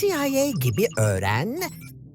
CIA gibi öğren,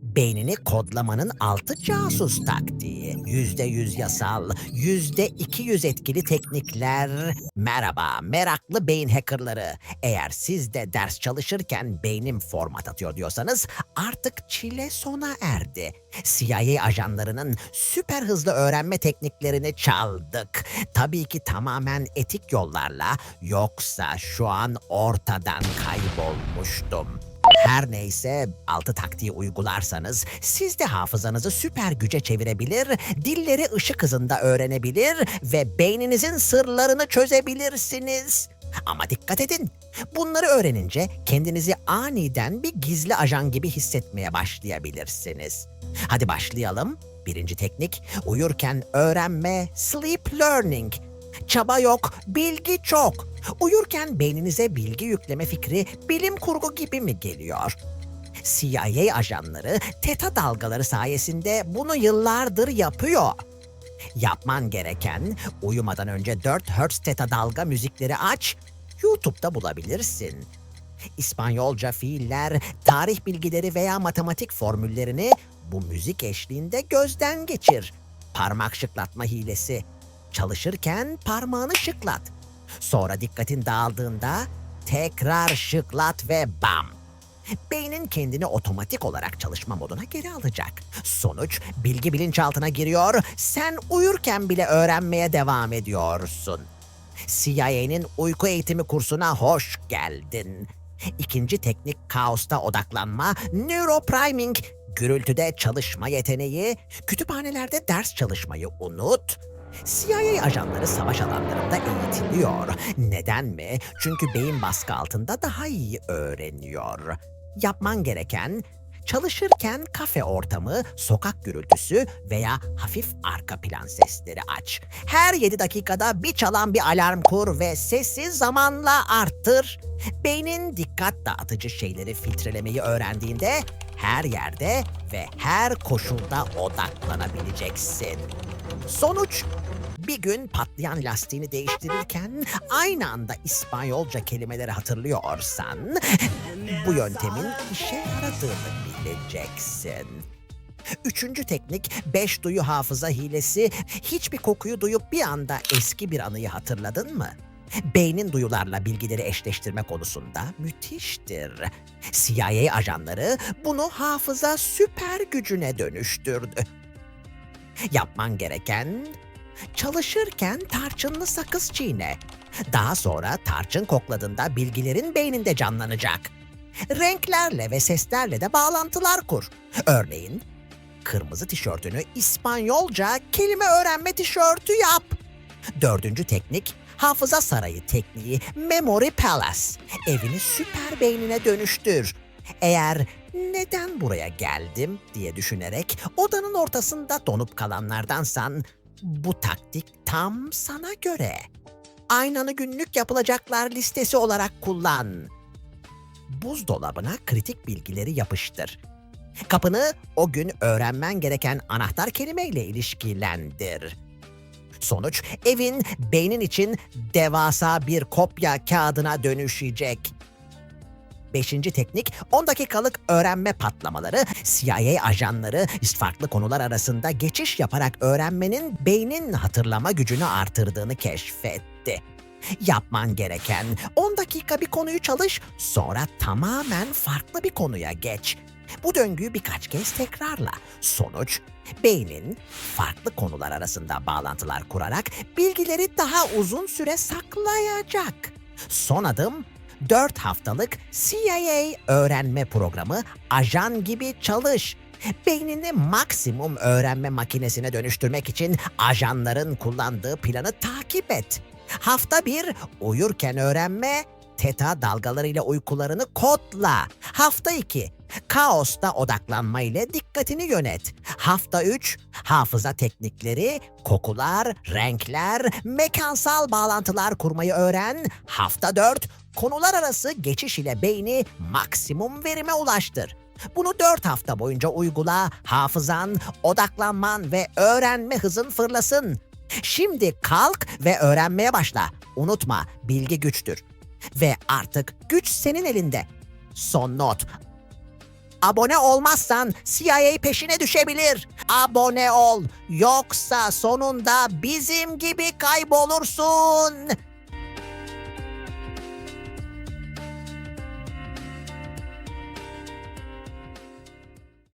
beynini kodlamanın altı casus taktiği. Yüzde yüz yasal, yüzde iki yüz etkili teknikler. Merhaba, meraklı beyin hackerları. Eğer siz de ders çalışırken beynim format atıyor diyorsanız artık çile sona erdi. CIA ajanlarının süper hızlı öğrenme tekniklerini çaldık. Tabii ki tamamen etik yollarla yoksa şu an ortadan kaybolmuştum. Her neyse altı taktiği uygularsanız siz de hafızanızı süper güce çevirebilir, dilleri ışık hızında öğrenebilir ve beyninizin sırlarını çözebilirsiniz. Ama dikkat edin. Bunları öğrenince kendinizi aniden bir gizli ajan gibi hissetmeye başlayabilirsiniz. Hadi başlayalım. Birinci teknik uyurken öğrenme, sleep learning. Çaba yok, bilgi çok. Uyurken beyninize bilgi yükleme fikri bilim kurgu gibi mi geliyor? CIA ajanları teta dalgaları sayesinde bunu yıllardır yapıyor. Yapman gereken uyumadan önce 4 Hz teta dalga müzikleri aç, YouTube'da bulabilirsin. İspanyolca fiiller, tarih bilgileri veya matematik formüllerini bu müzik eşliğinde gözden geçir. Parmak şıklatma hilesi. Çalışırken parmağını şıklat. Sonra dikkatin dağıldığında tekrar şıklat ve bam. Beynin kendini otomatik olarak çalışma moduna geri alacak. Sonuç bilgi bilinçaltına giriyor, sen uyurken bile öğrenmeye devam ediyorsun. CIA'nin uyku eğitimi kursuna hoş geldin. İkinci teknik kaosta odaklanma, neuropriming, gürültüde çalışma yeteneği, kütüphanelerde ders çalışmayı unut. CIA ajanları savaş alanlarında eğitiliyor. Neden mi? Çünkü beyin baskı altında daha iyi öğreniyor. Yapman gereken Çalışırken kafe ortamı, sokak gürültüsü veya hafif arka plan sesleri aç. Her 7 dakikada bir çalan bir alarm kur ve sesi zamanla arttır. Beynin dikkat dağıtıcı şeyleri filtrelemeyi öğrendiğinde her yerde ve her koşulda odaklanabileceksin. Sonuç bir gün patlayan lastiğini değiştirirken aynı anda İspanyolca kelimeleri hatırlıyorsan bu yöntemin işe yaradığını bileceksin. Üçüncü teknik beş duyu hafıza hilesi. Hiçbir kokuyu duyup bir anda eski bir anıyı hatırladın mı? Beynin duyularla bilgileri eşleştirme konusunda müthiştir. CIA ajanları bunu hafıza süper gücüne dönüştürdü. Yapman gereken çalışırken tarçınlı sakız çiğne. Daha sonra tarçın kokladığında bilgilerin beyninde canlanacak. Renklerle ve seslerle de bağlantılar kur. Örneğin kırmızı tişörtünü İspanyolca kelime öğrenme tişörtü yap. Dördüncü teknik hafıza sarayı tekniği Memory Palace. Evini süper beynine dönüştür. Eğer neden buraya geldim diye düşünerek odanın ortasında donup kalanlardansan bu taktik tam sana göre. Aynanı günlük yapılacaklar listesi olarak kullan. Buzdolabına kritik bilgileri yapıştır. Kapını o gün öğrenmen gereken anahtar kelimeyle ilişkilendir. Sonuç evin beynin için devasa bir kopya kağıdına dönüşecek. Beşinci teknik 10 dakikalık öğrenme patlamaları. CIA ajanları farklı konular arasında geçiş yaparak öğrenmenin beynin hatırlama gücünü artırdığını keşfetti. Yapman gereken 10 dakika bir konuyu çalış, sonra tamamen farklı bir konuya geç. Bu döngüyü birkaç kez tekrarla. Sonuç, beynin farklı konular arasında bağlantılar kurarak bilgileri daha uzun süre saklayacak. Son adım 4 haftalık CIA öğrenme programı ajan gibi çalış. Beynini maksimum öğrenme makinesine dönüştürmek için ajanların kullandığı planı takip et. Hafta bir uyurken öğrenme, teta dalgalarıyla uykularını kodla. Hafta 2 kaosta odaklanma ile dikkatini yönet. Hafta 3 hafıza teknikleri, kokular, renkler, mekansal bağlantılar kurmayı öğren. Hafta 4 konular arası geçiş ile beyni maksimum verime ulaştır. Bunu 4 hafta boyunca uygula, hafızan, odaklanman ve öğrenme hızın fırlasın. Şimdi kalk ve öğrenmeye başla. Unutma, bilgi güçtür. Ve artık güç senin elinde. Son not. Abone olmazsan CIA peşine düşebilir. Abone ol. Yoksa sonunda bizim gibi kaybolursun.